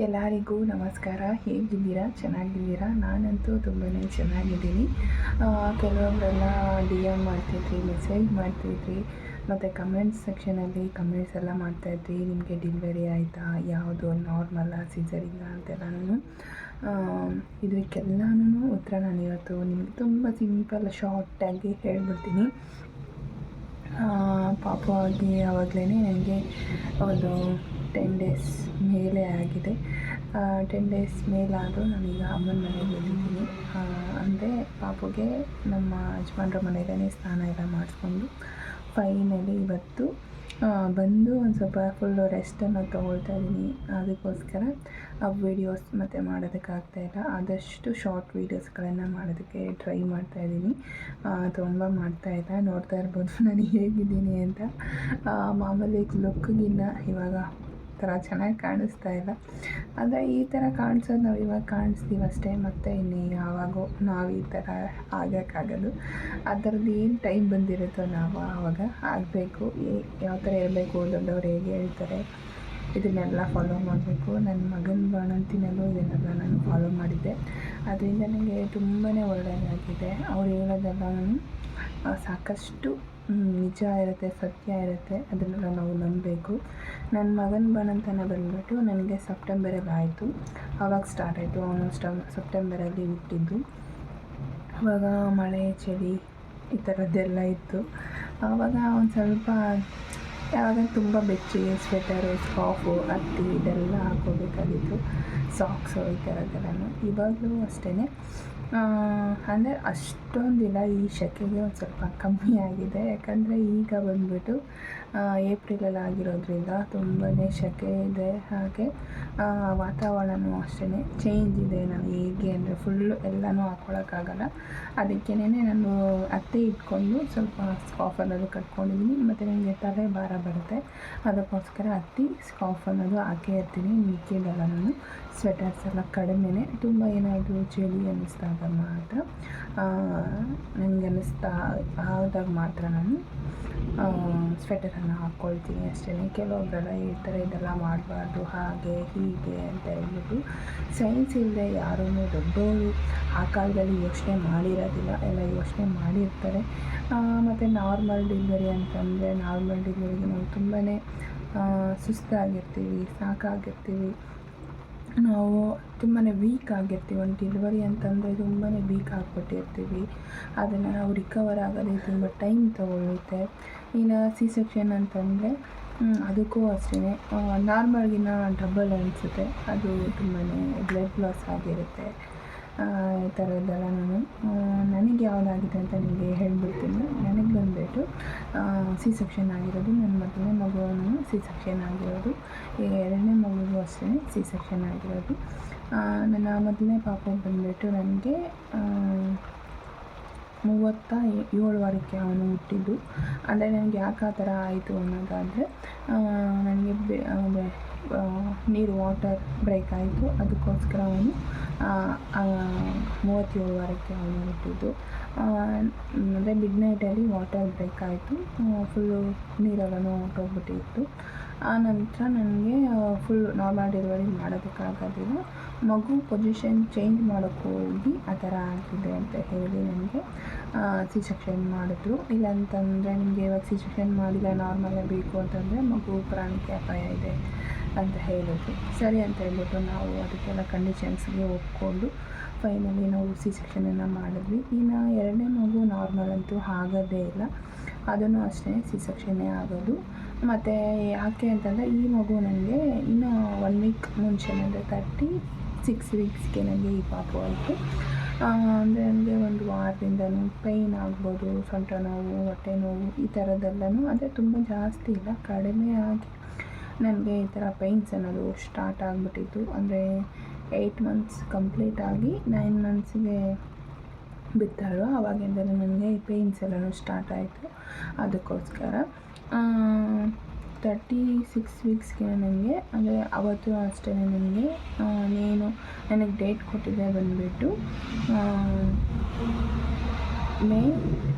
ಎಲ್ಲರಿಗೂ ನಮಸ್ಕಾರ. ಹೇಗಿದ್ದೀರಾ ಚೆನ್ನಾಗಿದ್ದೀರಾ? ನಾನಂತೂ ತುಂಬಾ ಚೆನ್ನಾಗಿದ್ದೀನಿ. ಕೆಲವೊಬ್ಬರೆಲ್ಲ ಡಿ ಎಂ ಮಾಡ್ತಿದ್ರಿ, ಮೆಸೇಜ್ ಮಾಡ್ತಿದ್ರಿ, ಮತ್ತು ಕಮೆಂಟ್ಸ್ ಸೆಕ್ಷನಲ್ಲಿ ಕಮೆಂಟ್ಸ್ ಎಲ್ಲ ಮಾಡ್ತಾಯಿದ್ರಿ, ನಿಮಗೆ ಡೆಲಿವರಿ ಆಯಿತಾ? ಯಾವುದು ನಾರ್ಮಲ್ಲ ಸೀಸರಿಂಗ ಅಂತೆಲ್ಲನೂ ಇದಕ್ಕೆಲ್ಲನೂ ಉತ್ತರ ನಾನು ಇವತ್ತು ನಿಮಗೆ ತುಂಬ ಸಿಂಪಲ್, ಶಾರ್ಟಾಗಿ ಹೇಳ್ಬಿಡ್ತೀನಿ. ಆ, ಪಾಪ ಆಗಿ ಆವಾಗಲೇ ನನಗೆ ಒಂದು ಟೆನ್ ಡೇಸ್ ಮೇಲೆ ಆಗಿದೆ. ಟೆನ್ ಡೇಸ್ ಮೇಲಾದರೂ ನಾನೀಗ ಅಮ್ಮನ ಮನೆಗೆ ಬಂದಿದ್ದೀನಿ ಅಂದರೆ ಪಾಪುಗೆ ನಮ್ಮ ಯಜಮಾನ್ರ ಮನೆಯಲ್ಲೇ ಸ್ನಾನ ಎಲ್ಲ ಮಾಡಿಸ್ಕೊಂಡು ಫೈನಲಿ ಇವತ್ತು ಬಂದು ಒಂದು ಸ್ವಲ್ಪ ಫುಲ್ಲು ರೆಸ್ಟನ್ನು ತೊಗೊಳ್ತಾ ಇದ್ದೀನಿ ಅದಕ್ಕೋಸ್ಕರ ಆ ವೀಡಿಯೋಸ್ ಮತ್ತು ಮಾಡೋದಕ್ಕಾಗ್ತಾಯಿಲ್ಲ ಆದಷ್ಟು ಶಾರ್ಟ್ ವೀಡಿಯೋಸ್ಗಳನ್ನು ಮಾಡೋದಕ್ಕೆ ಟ್ರೈ ಮಾಡ್ತಾ ಇದ್ದೀನಿ ತುಂಬ ಮಾಡ್ತಾಯಿಲ್ಲ ನೋಡ್ತಾ ಇರ್ಬೋದು ನಾನು ಹೇಗಿದ್ದೀನಿ ಅಂತ. ಮಾಮೂಲಿ ಲುಕ್ಗಿನ್ನ ಇವಾಗ ಥರ ಚೆನ್ನಾಗಿ ಕಾಣಿಸ್ತಾ ಇಲ್ಲ. ಆದರೆ ಈ ಥರ ಕಾಣಿಸೋದು ನಾವು ಇವಾಗ ಕಾಣಿಸ್ತೀವಿ ಅಷ್ಟೇ. ಮತ್ತು ಇನ್ನು ಯಾವಾಗೋ ನಾವು ಈ ಥರ ಆಗೋಕ್ಕಾಗೋದು ಅದರದ್ದು ಏನು ಟೈಮ್ ಬಂದಿರುತ್ತೋ ನಾವು ಆವಾಗ ಆಗಬೇಕು. ಯಾವ ಥರ ಇರಬೇಕು ದೊಡ್ಡವ್ರು ಹೇಗೆ ಹೇಳ್ತಾರೆ, ಇದನ್ನೆಲ್ಲ ಫಾಲೋ ಮಾಡಬೇಕು. ನನ್ನ ಮಗನ ಬಾಣಂತಿನಲ್ಲೂ ಇದನ್ನೆಲ್ಲ ನಾನು ಫಾಲೋ ಮಾಡಿದ್ದೆ. ಅದರಿಂದ ನನಗೆ ತುಂಬಾ ಒಳ್ಳೆಯದಾಗಿದೆ ಅವ್ರು ಹೇಳೋದೆಲ್ಲ ನಾನು ಸಾಕಷ್ಟು ನಿಜ ಇರುತ್ತೆ, ಸತ್ಯ ಇರುತ್ತೆ. ಅದನ್ನೆಲ್ಲ ನಾವು ನಂಬಬೇಕು. ನನ್ನ ಮಗನ ಬಾಣಂತನ ಬಂದ್ಬಿಟ್ಟು ನನಗೆ ಸೆಪ್ಟೆಂಬರಲ್ಲಿ ಆಯಿತು. ಆವಾಗ ಸ್ಟಾರ್ಟ್ ಆಯಿತು. ಅವನು ಸ್ಟ ಸೆಪ್ಟೆಂಬರಲ್ಲಿ ಹುಟ್ಟಿದ್ದು. ಆವಾಗ ಮಳೆ, ಚಳಿ ಈ ಥರದ್ದೆಲ್ಲ ಇತ್ತು. ಆವಾಗ ಒಂದು ಸ್ವಲ್ಪ ಯಾವಾಗ ತುಂಬ ಬೆಚ್ಚಗೆ ಸ್ವೆಟರು ಸ್ಕಾಫು ಹತ್ತಿ ಇದೆಲ್ಲ ಹಾಕೋಬೇಕಾಗಿತ್ತು ಸಾಕ್ಸು ಈ ಥರದ್ದೆಲ್ಲನೂ. ಇವಾಗಲೂ ಅಷ್ಟೇ ಅಂದರೆ ಅಷ್ಟೊಂದಿಲ್ಲ ಈ ಸೆಕೆಗೆ ಒಂದು ಸ್ವಲ್ಪ ಕಮ್ಮಿ ಆಗಿದೆ. ಯಾಕಂದರೆ ಈಗ ಬಂದುಬಿಟ್ಟು ಏಪ್ರಿಲಲ್ಲಿ ಆಗಿರೋದ್ರಿಂದ ತುಂಬಾ ಸೆಕೆ ಇದೆ. ಹಾಗೆ ವಾತಾವರಣವೂ ಅಷ್ಟೇ ಚೇಂಜ್ ಇದೆ. ನಾವು ಹೇಗೆ ಅಂದರೆ ಫುಲ್ಲು ಎಲ್ಲನೂ ಹಾಕ್ಕೊಳಕ್ಕಾಗಲ್ಲ ಅದಕ್ಕೇನೆ ನಾನು ಅತ್ತೆ ಇಟ್ಕೊಂಡು ಸ್ವಲ್ಪ ಸ್ಕಾಫ್ ಅನ್ನೋದು ಕಟ್ಕೊಂಡಿದ್ದೀನಿ ಮತ್ತು ನನಗೆ ತಲೆ ಭಾರ ಬರುತ್ತೆ. ಅದಕ್ಕೋಸ್ಕರ ಅತಿ ಸ್ಕಾಫ್ ಅನ್ನೋದು ಹಾಕೇ ಇರ್ತೀನಿ. ಮಿಕ್ಕಿದೆಲ್ಲ ನಾನು ಸ್ವೆಟರ್ಸ್ ಎಲ್ಲ ಕಡಿಮೆನೇ. ತುಂಬ ಏನಾದರೂ ಚಳಿ ಅನ್ನಿಸ್ದಾಗ ಮಾತ್ರ. ಆದಾಗ ಮಾತ್ರ ನಾನು ಸ್ವೆಟರನ್ನು ಹಾಕ್ಕೊಳ್ತೀನಿ ಅಷ್ಟೇ. ಕೆಲವೊಬ್ಬರೆಲ್ಲ ಹೇಳ್ತಾರೆ ಇದೆಲ್ಲ ಮಾಡಬಾರ್ದು, ಹಾಗೆ ಹೀಗೆ ಅಂತ ಹೇಳ್ಬಿಟ್ಟು ಸೈನ್ಸ್ ಇಲ್ಲದೆ ಯಾರೂ ದೊಡ್ಡವರು ಆ ಕಾಲದಲ್ಲಿ ಯೋಚನೆ ಮಾಡಿರೋದಿಲ್ಲ. ಎಲ್ಲ ಯೋಚನೆ ಮಾಡಿರ್ತಾರೆ. ಮತ್ತು ನಾರ್ಮಲ್ ಡೆಲಿವರಿ ಅಂತಂದರೆ ನಾರ್ಮಲ್ ಡೆಲಿವರಿಗೆ ನಾವು ತುಂಬಾ ಸುಸ್ತಾಗಿರ್ತೀವಿ, ಸಾಕಾಗಿರ್ತೀವಿ. ನಾವು ತುಂಬಾ ವೀಕ್ ಆಗಿರ್ತೀವಿ. ಒಂದು ಡೆಲಿವರಿ ಅಂತಂದರೆ ತುಂಬಾ ವೀಕ್ ಆಗಿಬಿಟ್ಟಿರ್ತೀವಿ. ಅದನ್ನು ನಾವು ರಿಕವರ್ ಆಗೋದೇ ತುಂಬ ಟೈಮ್ ತಗೊಳ್ಳುತ್ತೆ. ಇನ್ನು ಸಿ ಸೆಕ್ಷನ್ ಅಂತಂದರೆ ಅದಕ್ಕೂ ಅಷ್ಟೇ ನಾರ್ಮಲ್ಗಿನ್ನ ಡಬಲ್ ಅನಿಸುತ್ತೆ. ಅದು ತುಂಬಾ ಬ್ಲಡ್ ಲಾಸ್ ಆಗಿರುತ್ತೆ. ಈ ಥರದ್ದೆಲ್ಲ ನಾನು. ನನಗೆ ಯಾವುದಾಗಿದೆ ಅಂತ ನಿಮಗೆ ಹೇಳಿಬಿಡ್ತೀನಿ. ನನಗೆ ಬಂದುಬಿಟ್ಟು ಸಿ ಸೆಕ್ಷನ್ ಆಗಿರೋದು ನನ್ನ ಮೊದಲನೇ ಮಗುವನ್ನು ಸಿ ಸೆಕ್ಷನ್ ಆಗಿರೋದು. ಈಗ ಎರಡನೇ ಮಗುಗೂ ಅಷ್ಟೇ ಸಿ ಸೆಕ್ಷನ್ ಆಗಿರೋದು. ನನ್ನ ಮೊದಲನೇ ಪಾಪ ಬಂದುಬಿಟ್ಟು ನನಗೆ ಮೂವತ್ತ ಏಳು ವಾರಕ್ಕೆ ಅವನು ಹುಟ್ಟಿದ್ದು. ಅಂದರೆ ನನಗೆ ಯಾಕೆ ಆ ಥರ ಆಯಿತು ಅನ್ನೋದಾದರೆ ನನಗೆ ಬೆ ನೀರು ವಾಟರ್ ಬ್ರೇಕ್ ಆಯಿತು. ಅದಕ್ಕೋಸ್ಕರ ಅವನು ಮೂವತ್ತೇಳು ವಾರಕ್ಕೆ ಅವನು ಹುಟ್ಟಿದ್ದು. ಅಂದರೆ ಮಿಡ್ ನೈಟಲ್ಲಿ ವಾಟರ್ ಬ್ರೇಕ್ ಆಯಿತು. ಫುಲ್ಲು ನೀರೆಲ್ಲನೂ ಹೊರಟೋಗ್ಬಿಟ್ಟಿತ್ತು. ಆ ನಂತರ ನನಗೆ ಫುಲ್ ನಾರ್ಮಲ್ ಡೆಲಿವರಿ ಮಾಡೋದಕ್ಕಾಗೋದಿಲ್ಲ. ಮಗು ಪೊಸಿಷನ್ ಚೇಂಜ್ ಮಾಡೋಕ್ಕೆ ಹೋಗಿ ಆ ಥರ ಆಗಿದೆ ಅಂತ ಹೇಳಿ ನನಗೆ ಸಿ ಸೆಕ್ಷನ್ ಮಾಡಿದ್ರು. ಇಲ್ಲ ಅಂತಂದರೆ ನಿಮಗೆ ಇವಾಗ ಸಿ ಸೆಕ್ಷನ್ ಮಾಡಿಲ್ಲ ನಾರ್ಮಲೇ ಬೇಕು ಅಂತಂದರೆ ಮಗು ಪ್ರಾಣಕ್ಕೆ ಅಪಾಯ ಇದೆ ಅಂತ ಹೇಳಿದ್ರು. ಸರಿ ಅಂತ ಹೇಳ್ಬಿಟ್ಟು ನಾವು ಅದಕ್ಕೆಲ್ಲ ಕಂಡೀಷನ್ಸ್ಗೆ ಒಪ್ಕೊಂಡು ಫೈನಲಿ ನಾವು ಸಿ ಸೆಕ್ಷನನ್ನು ಮಾಡಿದ್ವಿ. ಇನ್ನು ಎರಡನೇ ಮಗು ನಾರ್ಮಲ್ ಅಂತೂ ಆಗೋದೇ ಇಲ್ಲ. ಅದನ್ನು ಅಷ್ಟೇ ಸಿ ಸೆಕ್ಷನ್ನೇ ಆಗೋದು. ಮತ್ತು ಯಾಕೆ ಅಂತಂದರೆ ಈ ಮಗು ನನಗೆ ಇನ್ನೂ ಒನ್ ವೀಕ್ ಮುಂಚೆ ಅಂದರೆ ತರ್ಟಿ ಸಿಕ್ಸ್ ವೀಕ್ಸ್ಗೆ ನನಗೆ ಈ ಪಾಪು ಆಯಿತು. ಅಂದರೆ ನನಗೆ ಒಂದು ವಾರದಿಂದನೂ ಪೈನ್ ಆಗ್ಬೋದು, ಸೊಂಟ ನೋವು, ಹೊಟ್ಟೆ ನೋವು, ಈ ಥರದ್ದೆಲ್ಲನೂ ಅಂದರೆ ತುಂಬ ಜಾಸ್ತಿ ಇಲ್ಲ, ಕಡಿಮೆ ಆಗಿ ನನಗೆ ಈ ಥರ ಪೈನ್ಸ್ ಅನ್ನೋದು ಸ್ಟಾರ್ಟ್ ಆಗಿಬಿಟ್ಟಿತ್ತು. ಅಂದರೆ ಏಯ್ಟ್ ಮಂತ್ಸ್ ಕಂಪ್ಲೀಟ್ ಆಗಿ ನೈನ್ ಮಂತ್ಸಿಗೆ ಬಿತ್ತಾಳು ಅವಾಗಿಂದಲೂ ನನಗೆ ಪೇಯ್ನ್ಸ್ ಎಲ್ಲನೂ ಸ್ಟಾರ್ಟ್ ಆಯಿತು. ಅದಕ್ಕೋಸ್ಕರ ತರ್ಟಿ ಸಿಕ್ಸ್ ವೀಕ್ಸ್ಗೆ ನನಗೆ ಅಂದರೆ ಅವತ್ತು ಅಷ್ಟೇ ನನಗೆ ನೀನು ನನಗೆ ಡೇಟ್ ಕೊಟ್ಟಿದ್ದೆ ಬಂದುಬಿಟ್ಟು ಮೇ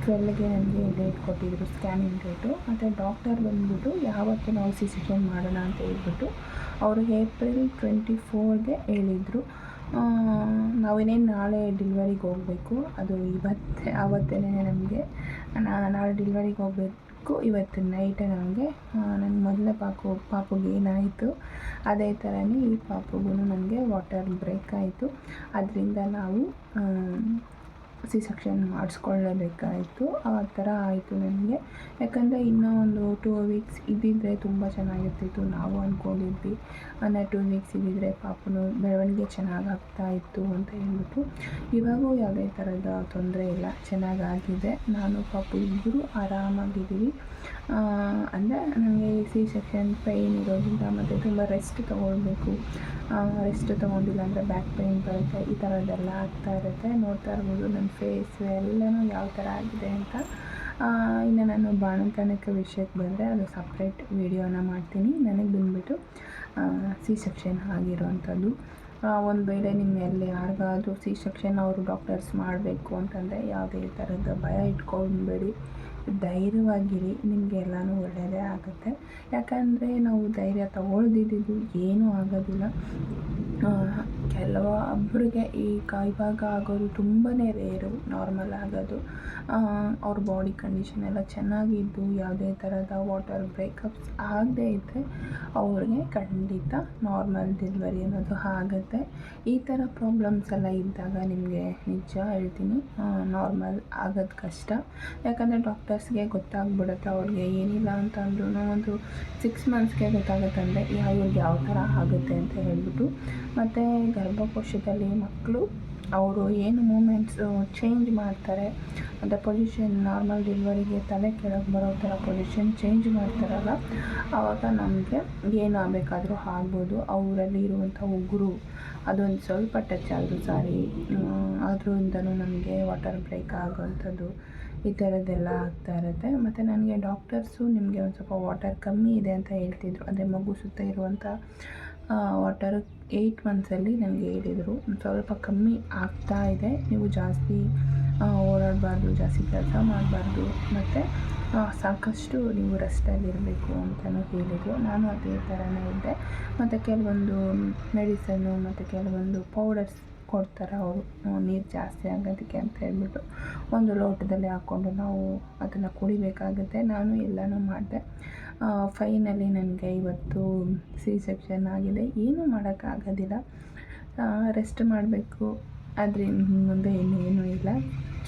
ಟ್ವೆಲ್ಗೆ ನನಗೆ ಡೇಟ್ ಕೊಟ್ಟಿದ್ದರು ಸ್ಕ್ಯಾನಿಂಗ್ ಡೇಟು ಮತ್ತು ಡಾಕ್ಟರ್ ಬಂದ್ಬಿಟ್ಟು ಯಾವತ್ತು ನಾವು ಸಿ ಸೆಕ್ಷನ್ ಮಾಡೋಣ ಅಂತ ಹೇಳ್ಬಿಟ್ಟು ಅವರು ಏಪ್ರಿಲ್ ಟ್ವೆಂಟಿ ಫೋರ್ಗೆ ಹೇಳಿದರು ನಾವೇನೇನು ನಾಳೆ ಡಿಲ್ವರಿಗೆ ಹೋಗಬೇಕು. ಅದು ಇವತ್ತೇ ಆವತ್ತೇ ನಮಗೆ ನಾಳೆ ಡಿಲ್ವರಿಗೆ ಹೋಗಬೇಕು. ಇವತ್ತು ನೈಟೇ ನನಗೆ ನನ್ನ ಮೊದಲ ಪಾಪು ಪಾಪುಗೆ ಏನಾಯಿತು, ಅದೇ ಥರನೇ ಈ ಪಾಪುಗೂ ನನಗೆ ವಾಟರ್ ಬ್ರೇಕ್ ಆಯಿತು. ಅದರಿಂದ ನಾವು ಸಿ ಸೆಕ್ಷನ್ ಮಾಡಿಸ್ಕೊಳ್ಳೇಬೇಕಾಯಿತು. ಆ ಥರ ಆಯಿತು ನನಗೆ. ಯಾಕಂದರೆ ಇನ್ನೂ ಒಂದು ಟೂ ವೀಕ್ಸ್ ಇದ್ದಿದ್ದರೆ ತುಂಬ ಚೆನ್ನಾಗಿರ್ತಿತ್ತು. ನಾವು ಅಂದ್ಕೊಂಡಿದ್ವಿ ಅಂದರೆ ಟೂ ವೀಕ್ಸ್ ಇದ್ದಿದ್ದರೆ ಪಾಪನು ಬೆಳವಣಿಗೆ ಚೆನ್ನಾಗಿ ಆಗ್ತಾ ಇತ್ತು ಅಂತ ಹೇಳ್ಬಿಟ್ಟು. ಇವಾಗೂ ಯಾವುದೇ ಥರದ ತೊಂದರೆ ಇಲ್ಲ. ಚೆನ್ನಾಗಾಗಿದೆ. ನಾನು ಪಾಪು ಇಬ್ಬರು ಆರಾಮಾಗಿದ್ದೀವಿ. ಅಂದರೆ ನನಗೆ ಸಿ ಸೆಕ್ಷನ್ ಪೈನ್ ಇರೋದ್ರಿಂದ ಮತ್ತು ತುಂಬ ರೆಸ್ಟ್ ತೊಗೊಳ್ಬೇಕು. ರೆಸ್ಟ್ ತೊಗೊಂಡಿಲ್ಲ ಅಂದರೆ ಬ್ಯಾಕ್ ಪೈನ್ ಬರುತ್ತೆ. ಈ ಥರದ್ದೆಲ್ಲ ಆಗ್ತಾ ಇರುತ್ತೆ. ನೋಡ್ತಾ ಇರ್ಬೋದು. ನನ್ನ ಫೇಸ್ ಎಲ್ಲನೂ ಯಾವ ಥರ ಆಗಿದೆ ಅಂತ ಇನ್ನು ನಾನು ಬಾಣಂತನಕ್ಕೆ ವಿಷಯಕ್ಕೆ ಬಂದರೆ ಅದು ಸಪ್ರೇಟ್ ವೀಡಿಯೋನ ಮಾಡ್ತೀನಿ. ನನಗೆ ಬಂದುಬಿಟ್ಟು ಸಿ ಸೆಕ್ಷನ್ ಆಗಿರೋವಂಥದ್ದು. ಒಂದು ವೇಳೆ ಎಲ್ಲಿ ಯಾರಿಗಾದ್ರೂ ಸಿ ಸೆಕ್ಷನ್ ಅವರು ಡಾಕ್ಟರ್ಸ್ ಮಾಡಬೇಕು ಅಂತಂದರೆ ಯಾವುದೇ ಥರದ ಭಯ ಇಟ್ಕೊಳ್ಬೇಡಿ ಧೈರ್ಯವಾಗಿರಿ, ನಿಮಗೆ ಎಲ್ಲನೂ ಒಳ್ಳೆಯದೇ ಆಗುತ್ತೆ. ಯಾಕಂದರೆ ನಾವು ಧೈರ್ಯ ತಗೊಳ್ದಿದ್ದು ಏನೂ ಆಗೋದಿಲ್ಲ. ಕೆಲವೊಬ್ಬರಿಗೆ ಈ ಇವಾಗ ಆಗೋದು ತುಂಬಾ ರೇರು ನಾರ್ಮಲ್ ಆಗೋದು. ಅವ್ರ ಬಾಡಿ ಕಂಡೀಷನ್ ಎಲ್ಲ ಚೆನ್ನಾಗಿದ್ದು, ಯಾವುದೇ ಥರದ ವಾಟರ್ ಬ್ರೇಕಪ್ಸ್ ಆಗದೇ ಇದ್ದರೆ ಅವ್ರಿಗೆ ಖಂಡಿತ ನಾರ್ಮಲ್ ಡೆಲಿವರಿ ಅನ್ನೋದು ಆಗುತ್ತೆ. ಈ ಥರ ಪ್ರಾಬ್ಲಮ್ಸ್ ಎಲ್ಲ ಇದ್ದಾಗ ನಿಮಗೆ ನಿಜ ಹೇಳ್ತೀನಿ ನಾರ್ಮಲ್ ಆಗೋದು ಕಷ್ಟ. ಯಾಕಂದರೆ ಡಾಕ್ಟರ್ಸ್ಗೆ ಗೊತ್ತಾಗ್ಬಿಡುತ್ತೆ ಅವ್ರಿಗೆ ಏನಿಲ್ಲ ಅಂತ ಅಂದ್ರೂ ಒಂದು ಸಿಕ್ಸ್ ಮಂತ್ಸ್ಗೆ ಗೊತ್ತಾಗುತ್ತಂದರೆ ಯಾವ ಯಾವ ಥರ ಆಗುತ್ತೆ? ಅಂತ ಹೇಳ್ಬಿಟ್ಟು. ಮತ್ತು ಗರ್ಭಕೋಶದಲ್ಲಿ ಮಕ್ಕಳು ಅವರು ಏನು ಮೂಮೆಂಟ್ಸ್ ಚೇಂಜ್ ಮಾಡ್ತಾರೆ, ಅಂದರೆ ಪೊಸಿಷನ್ ನಾರ್ಮಲ್ ಡೆಲಿವರಿಗೆ ತಲೆ ಕೆಳಗೆ ಬರೋ ಥರ ಪೊಸಿಷನ್ ಚೇಂಜ್ ಮಾಡ್ತಾರಲ್ಲ ಆವಾಗ ನಮಗೆ ಏನು ಏನಾಗಬೇಕಾದ್ರೂ ಆಗ್ಬೋದು. ಅವರಲ್ಲಿ ಇರುವಂಥ ಉಗುರು, ಅದೊಂದು ಸ್ವಲ್ಪ ಟಚ್ ಆದರೂ ಸಾರಿ ಅದರಿಂದನೂ ನಮಗೆ ವಾಟರ್ ಬ್ರೇಕ್ ಆಗೋವಂಥದ್ದು ಈ ಥರದ್ದೆಲ್ಲ ಆಗ್ತಾ ಇರುತ್ತೆ. ಮತ್ತು ನನಗೆ ಡಾಕ್ಟರ್ಸು ನಿಮಗೆ ಒಂದು ಸ್ವಲ್ಪ ವಾಟರ್ ಕಮ್ಮಿ ಇದೆ ಅಂತ ಹೇಳ್ತಿದ್ರು. ಅಂದರೆ ಮಗು ಸುತ್ತ ಇರುವಂಥ ವಾಟರ್ ಏಯ್ಟ್ ಮಂತ್ಸಲ್ಲಿ ನನಗೆ ಹೇಳಿದರು. ಸ್ವಲ್ಪ ಕಮ್ಮಿ ಆಗ್ತಾ ಇದೆ. ನೀವು ಜಾಸ್ತಿ ಓಡಾಡಬಾರ್ದು, ಜಾಸ್ತಿ ಕೆಲಸ ಮಾಡಬಾರ್ದು. ಮತ್ತು ಸಾಕಷ್ಟು ನೀವು ರೆಸ್ಟಲ್ಲಿರಬೇಕು ಅಂತಲೂ ಹೇಳಿದರು. ನಾನು ಅದೇ ಥರನೇ ಇದ್ದೆ. ಮತ್ತು ಕೆಲವೊಂದು ಮೆಡಿಸನ್ನು ಮತ್ತು ಕೆಲವೊಂದು ಪೌಡರ್ಸ್ ಕೊಡ್ತಾರೆ ಅವರು. ನೀರು ಜಾಸ್ತಿ ಆಗೋದಕ್ಕೆ ಅಂತ ಹೇಳ್ಬಿಟ್ಟು ಒಂದು ಲೋಟದಲ್ಲಿ ಹಾಕ್ಕೊಂಡು ನಾವು ಅದನ್ನು ಕುಡಿಬೇಕಾಗುತ್ತೆ. ನಾನು ಎಲ್ಲನೂ ಮಾಡಿದೆ. ಫೈನಲಿ ನನಗೆ ಇವತ್ತು ಸಿ ಸೆಕ್ಷನ್ ಆಗಿದೆ. ಏನೂ ಮಾಡೋಕ್ಕಾಗೋದಿಲ್ಲ. ರೆಸ್ಟ್ ಮಾಡಬೇಕು. ಆದರೆ ಮುಂದೆ ಇನ್ನೇನೂ ಇಲ್ಲ.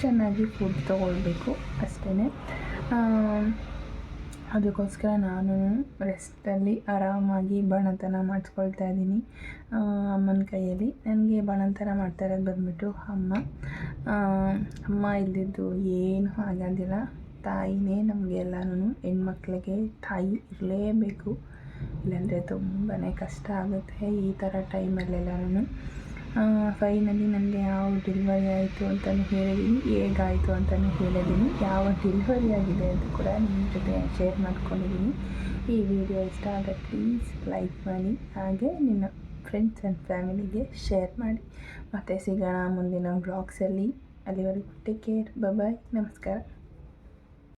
ಚೆನ್ನಾಗಿ ಫುಡ್ ತೊಗೊಳ್ಬೇಕು ಅಷ್ಟೇ ಅದಕ್ಕೋಸ್ಕರ ನಾನು ರೆಸ್ಟಲ್ಲಿ ಆರಾಮಾಗಿ ಬಣತನ ಮಾಡಿಸ್ಕೊಳ್ತಾ ಇದ್ದೀನಿ. ಅಮ್ಮನ ಕೈಯಲ್ಲಿ. ನನಗೆ ಬಣತನ ಮಾಡ್ತಾ ಇರೋದು ಬಂದುಬಿಟ್ಟು ಅಮ್ಮ. ಅಮ್ಮ ಇಲ್ದಿದ್ದು ಏನೂ ಆಗೋದಿಲ್ಲ. ತಾಯಿನೇ ನಮಗೆ ಎಲ್ಲನೂ ಹೆಣ್ಮಕ್ಳಿಗೆ ತಾಯಿ ಇರಲೇಬೇಕು. ಇಲ್ಲಾಂದರೆ ತುಂಬಾ ಕಷ್ಟ ಆಗುತ್ತೆ ಈ ಥರ ಟೈಮಲ್ಲೆಲ್ಲನೂ ಫೈನಲಿ ನನಗೆ ಯಾವ ಡೆಲಿವರಿ ಆಯಿತು ಅಂತಲೂ ಹೇಳಿದ್ದೀನಿ ಹೇಗಾಯಿತು ಅಂತಲೂ ಹೇಳಿದ್ದೀನಿ ಯಾವ ಡೆಲಿವರಿ ಆಗಿದೆ ಅಂತ ಕೂಡ ನಿಮ್ಮ ಜೊತೆ ಶೇರ್ ಮಾಡ್ಕೊಂಡಿದ್ದೀನಿ ಈ ವಿಡಿಯೋ ಇಷ್ಟ ಆದರೆ ಪ್ಲೀಸ್ ಲೈಕ್ ಮಾಡಿ, ಹಾಗೆ ನಿನ್ನ ಫ್ರೆಂಡ್ಸ್ ಆ್ಯಂಡ್ ಫ್ಯಾಮಿಲಿಗೆ ಶೇರ್ ಮಾಡಿ. ಮತ್ತೆ ಸಿಗೋಣ ಮುಂದಿನ ಬ್ಲಾಗ್ಸಲ್ಲಿ ಅಲ್ಲಿವರೆಗೂ ಟೇಕ್ ಕೇರ್ ಬಾಯ್ ನಮಸ್ಕಾರ.